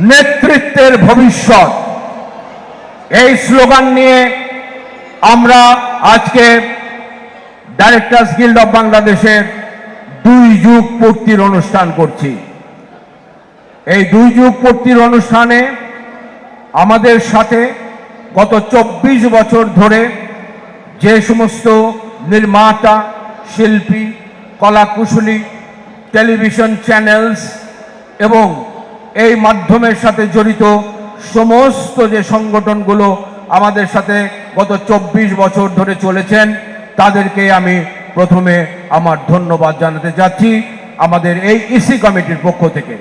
নেতৃত্বের ভবিষ্যৎ। এই স্লোগান নিয়ে আমরা আজকে ডাইরেক্টর্স গিল্ড অফ বাংলাদেশের দুই যুগ পূর্তির অনুষ্ঠান করছি। এই দুই যুগ পূর্তির অনুষ্ঠানে আমাদের সাথে গত চব্বিশ বছর ধরে যে সমস্ত নির্মাতা, শিল্পী, কলাকুশলী, টেলিভিশন চ্যানেলস এবং এই মাধ্যমের সাথে জড়িত সমস্ত যে সংগঠনগুলো আমাদের সাথে গত চব্বিশ বছর ধরে চলেছেন, তাদেরকে আমি প্রথমে আমার ধন্যবাদ জানাতে যাচ্ছি আমাদের এই ইসি কমিটির পক্ষ থেকে।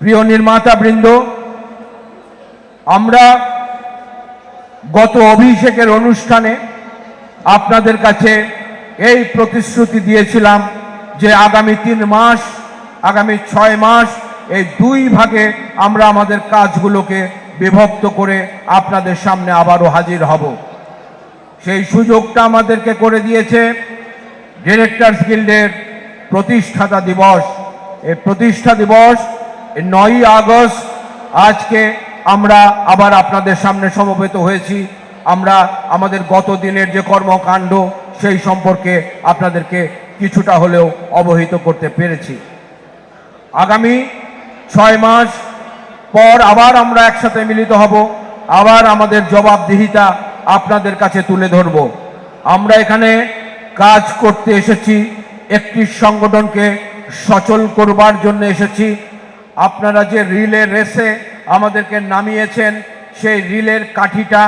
প্রিয় নির্মাতা বৃন্দ আমরা গত অভিষেকের অনুষ্ঠানে আপনাদের কাছে এই প্রতিশ্রুতি দিয়েছিলাম যে আগামী তিন মাস আগামী ছয় মাস এই দুই ভাগে আমরা আমাদের কাজগুলোকে বিভক্ত করে আপনাদের সামনে আবারও হাজির হব। সেই সুযোগটা আমাদেরকে করে দিয়েছে ডিরেক্টরস গিল্ডের প্রতিষ্ঠাতা দিবস। এই প্রতিষ্ঠা দিবস নয়ই আগস্ট আজকে আমরা আবার আপনাদের সামনে সমবেত হয়েছি। আমরা আমাদের গত দিনের যে কর্মকাণ্ড সেই সম্পর্কে আপনাদেরকে কিছুটা হলেও অবহিত করতে পেরেছি। আগামী ছয় মাস পর আবার আমরা একসাথে মিলিত হব। আবার আমাদের জবাবদিহিতা আপনাদের কাছে তুলে ধরব। আমরা এখানে কাজ করতে এসেছি, একটি সংগঠনকে সচল করবার জন্য এসেছি। আপনারা যে রিলে রেসে আমাদেরকে নামিয়েছেন, সেই রিলের কাঠিটা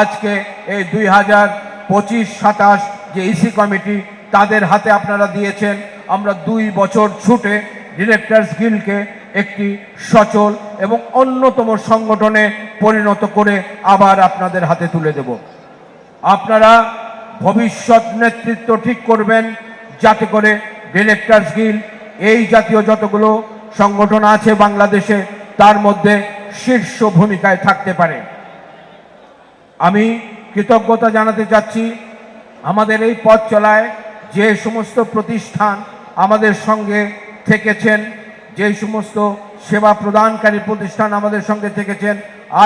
আজকে এই দুই হাজার পঁচিশ সাতাশ যে ইসি কমিটি, তাদের হাতে আপনারা দিয়েছেন। আমরা দুই বছর ছুটে ডিরেক্টরস গিল্ডকে একটি সচল এবং অন্যতম সংগঠনে পরিণত করে আবার আপনাদের হাতে তুলে দেব। আপনারা ভবিষ্যৎ নেতৃত্ব ঠিক করবেন যাতে করে ডিরেক্টরস গিল্ড এই জাতীয় যতগুলো সংগঠন আছে বাংলাদেশে তার মধ্যে শীর্ষ ভূমিকায় থাকতে পারে। আমি কৃতজ্ঞতা জানাতে চাচ্ছি, আমাদের এই পথ চলায় যে সমস্ত প্রতিষ্ঠান আমাদের সঙ্গে থেকেছেন, যে সমস্ত সেবা প্রদানকারী প্রতিষ্ঠান আমাদের সঙ্গে থেকেছেন,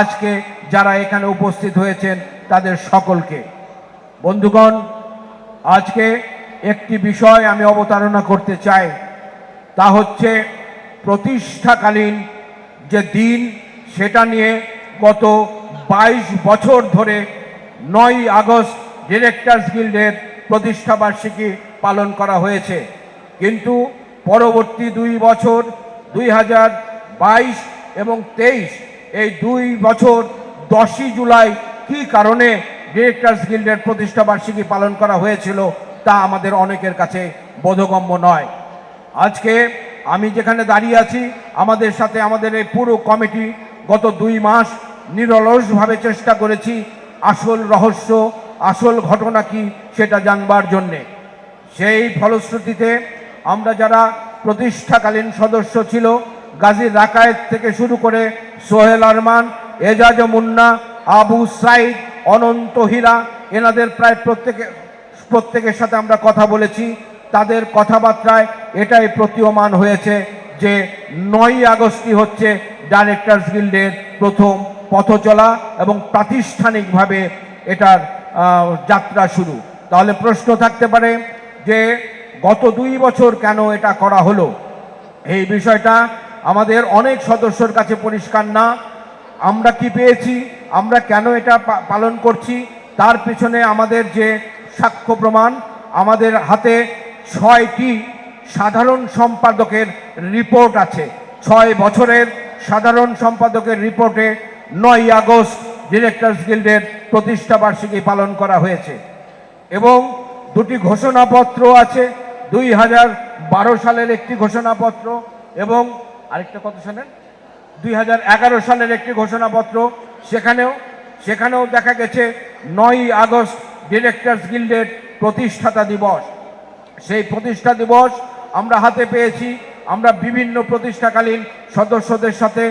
আজকে যারা এখানে উপস্থিত হয়েছেন তাদের সকলকে। বন্ধুগণ, আজকে একটি বিষয় আমি অবতারণা করতে চাই, তা হচ্ছে প্রতিষ্ঠাকালীন যে দিন, সেটা নিয়ে গত বাইশ বছর ধরে নয় আগস্ট ডিরেক্টরস গিল্ডের প্রতিষ্ঠাবার্ষিকী পালন করা হয়েছে। কিন্তু পরবর্তী দুই বছর, দুই হাজার বাইশ এবং তেইশ, এই দুই বছর দশই জুলাই কী কারণে ডিরেক্টরস গিল্ডের প্রতিষ্ঠাবার্ষিকী পালন করা হয়েছিল তা আমাদের অনেকের কাছে বোধগম্য নয়। আজকে আমি যেখানে দাঁড়িয়ে আছি, আমাদের সাথে আমাদের এই পুরো কমিটি গত দুই মাস নিরলসভাবে চেষ্টা করেছি আসল রহস্য, আসল ঘটনা কি সেটা জানবার জন্যে। সেই ফলশ্রুতিতে আমরা যারা প্রতিষ্ঠাকালীন সদস্য ছিল, গাজী রাকায়েত থেকে শুরু করে সোহেল আরমান, এজাজ মুন্না, আবু সাইদ, অনন্ত হীরা, এনাদের প্রায় প্রত্যেকে, প্রত্যেকের সাথে আমরা কথা বলেছি। তাদের কথাবার্তায় এটাই প্রতীয়মান হয়েছে যে নয়ই আগস্টই হচ্ছে ডাইরেক্টরস গিল্ডের প্রথম পথ চলা এবং প্রাতিষ্ঠানিকভাবে এটার যাত্রা শুরু। তাহলে প্রশ্ন থাকতে পারে যে গত দুই বছর কেন এটা করা হলো? এই বিষয়টা আমাদের অনেক সদস্যর কাছে পরিষ্কার না। আমরা কি পেয়েছি? আমরা কেন এটা পালন করছি? তার পিছনে আমাদের যে সাক্ষ্য প্রমাণ, আমাদের হাতে ছয়টি সাধারণ সম্পাদকের রিপোর্ট আছে। ছয় বছরের সাধারণ সম্পাদকের রিপোর্টে নয় আগস্ট ডিরেক্টরস গিল্ডের প্রতিষ্ঠা বার্ষিকী পালন করা হয়েছে। এবং দুটি ঘোষণাপত্র আছে দুই হাজার বারো সালের একটি ঘোষণাপত্র এবং আরেকটা কত সালের দুই হাজার এগারো সালের একটি ঘোষণাপত্র। সেখানেও সেখানেও দেখা গেছে নয়ই আগস্ট ডিরেক্টরস গিল্ডের প্রতিষ্ঠাতা দিবস। সেই প্রতিষ্ঠা দিবস আমরা হাতে পেয়েছি। আমরা বিভিন্ন প্রতিষ্ঠাকালীন সদস্যদের সাথে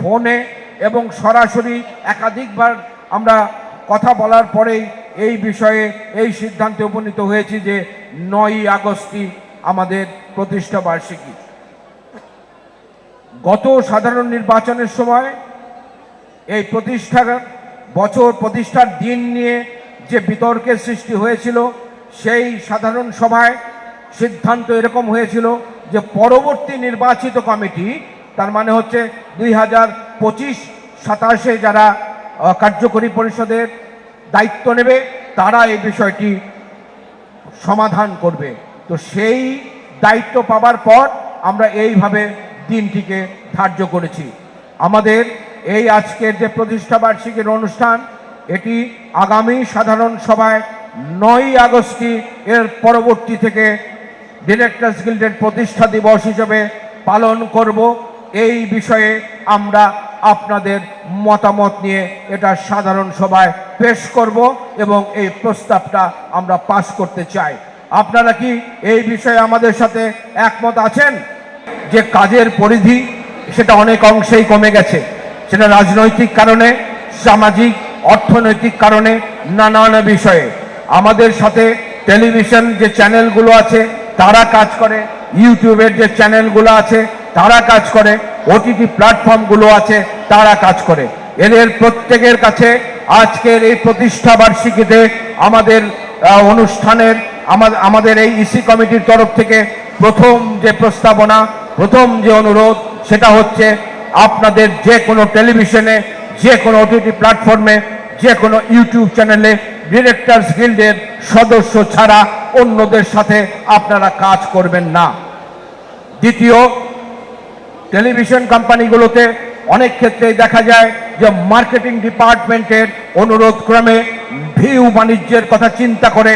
ফোনে এবং সরাসরি একাধিকবার আমরা কথা বলার পরেই এই বিষয়ে, এই সিদ্ধান্তে উপনীত হয়েছি যে নয়ই আগস্টই আমাদের প্রতিষ্ঠা বার্ষিকী। গত সাধারণ নির্বাচনের সময় এই প্রতিষ্ঠার বছর প্রতিষ্ঠার দিন নিয়ে যে বিতর্কের সৃষ্টি হয়েছিল, সেই সাধারণ সভায় সিদ্ধান্ত এরকম হয়েছিল যে পরবর্তী নির্বাচিত কমিটি, তার মানে হচ্ছে দুই হাজার পঁচিশ সাতাশে যারা কার্যকরী পরিষদের দায়িত্ব নেবে, তারা এই বিষয়টি সমাধান করবে। তো সেই দায়িত্ব পাবার পর আমরা এইভাবে দিনটিকে ধার্য করেছি। আমাদের এই আজকের যে প্রতিষ্ঠা বার্ষিকীর অনুষ্ঠান, এটি আগামী সাধারণ সভায় নয় আগস্টই এর পরবর্তী থেকে ডিরেক্টর্স গিল্ডের প্রতিষ্ঠা দিবস হিসেবে পালন করব। এই বিষয়ে আমরা আপনাদের মতামত নিয়ে এটা সাধারণ সভায় পেশ করব এবং এই প্রস্তাবটা আমরা পাশ করতে চাই। আপনারা কি এই বিষয়ে আমাদের সাথে একমত আছেন? যে কাজের পরিধি, সেটা অনেক অংশেই কমে গেছে। সেটা রাজনৈতিক কারণে, সামাজিক, অর্থনৈতিক কারণে, নানান বিষয়ে। আমাদের সাথে টেলিভিশন যে চ্যানেলগুলো আছে, তারা কাজ করে। ইউটিউবের যে চ্যানেলগুলো আছে, তারা কাজ করে। ওটিটি প্ল্যাটফর্মগুলো আছে, তারা কাজ করে। এদের প্রত্যেকের কাছে আজকের এই প্রতিষ্ঠা বার্ষিকীতে আমাদের অনুষ্ঠানের আমাদের এই ইসি কমিটির তরফ থেকে প্রথম যে প্রস্তাবনা, প্রথম যে অনুরোধ, সেটা হচ্ছে আপনাদের যে কোনো টেলিভিশনে যে কোনো ওটিটি প্ল্যাটফর্মে যে কোনো ইউটিউব চ্যানেলে, ডিরেক্টরস গিল্ডের সদস্য ছাড়া অন্যদের সাথে আপনারা কাজ করবেন না। দ্বিতীয় টেলিভিশন কোম্পানিগুলোতে অনেক ক্ষেত্রেই দেখা যায় যে মার্কেটিং ডিপার্টমেন্টের অনুরোধ ক্রমে ভিউ বাণিজ্যের কথা চিন্তা করে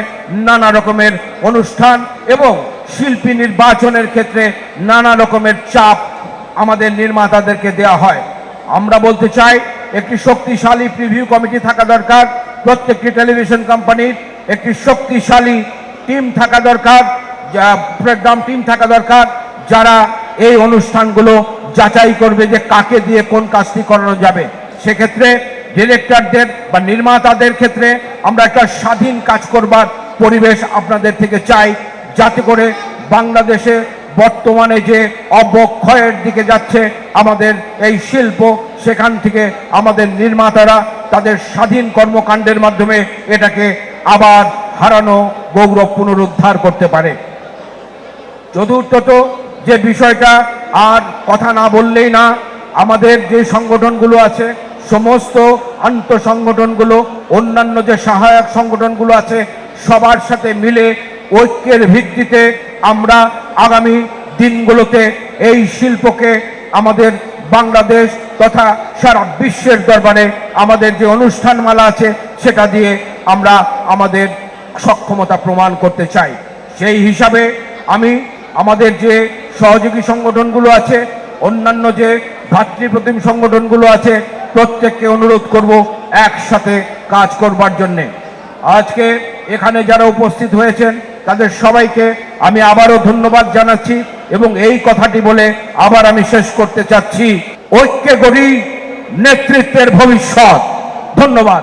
নানা রকমের অনুষ্ঠান এবং শিল্পী নির্বাচনের ক্ষেত্রে নানা রকমের চাপ আমাদের নির্মাতাদেরকে দেওয়া হয়। আমরা বলতে চাই, একটি শক্তিশালী প্রিভিউ কমিটি থাকা দরকার, প্রত্যেকটি টেলিভিশন কোম্পানির একটি শক্তিশালী টিম থাকা দরকার, যা প্রোগ্রাম টিম থাকা দরকার, যারা এই অনুষ্ঠানগুলো যাচাই করবে যে কাকে দিয়ে কোন কাজটি করানো যাবে। সেক্ষেত্রে ডিরেক্টরদের বা নির্মাতাদের ক্ষেত্রে আমরা একটা স্বাধীন কাজ করবার পরিবেশ আপনাদের থেকে চাই, যাতে করে বাংলাদেশে বর্তমানে যে অবক্ষয়ের দিকে যাচ্ছে আমাদের এই শিল্প, সেখান থেকে আমাদের নির্মাতারা তাদের স্বাধীন কর্মকাণ্ডের মাধ্যমে এটাকে আবার হারানো, গৌরব পুনরুদ্ধার করতে পারে। চতুর্থত যে বিষয়টা আর কথা না বললেই না, আমাদের যে সংগঠনগুলো আছে, সমস্ত আন্ত সংগঠনগুলো অন্যান্য যে সহায়ক সংগঠনগুলো আছে, সবার সাথে মিলে ঐক্যের ভিত্তিতে আমরা আগামী দিনগুলোতে এই শিল্পকে আমাদের বাংলাদেশ তথা সারা বিশ্বের দরবারে আমাদের যে অনুষ্ঠানমালা আছে, সেটা দিয়ে আমরা আমাদের সক্ষমতা প্রমাণ করতে চাই। সেই হিসাবে আমি আমাদের যে সহযোগী সংগঠনগুলো আছে, অন্যান্য যে ভাতৃপ্রতিম সংগঠনগুলো আছে, প্রত্যেককে অনুরোধ করব একসাথে কাজ করবার জন্যে। আজকে এখানে যারা উপস্থিত হয়েছেন, তাদের সবাইকে আমি আবারও ধন্যবাদ জানাচ্ছি এবং এই কথাটি বলে আবার আমি শেষ করতে চাচ্ছি। ঐক্যে গড়ি নেতৃত্বের ভবিষ্যৎ। ধন্যবাদ।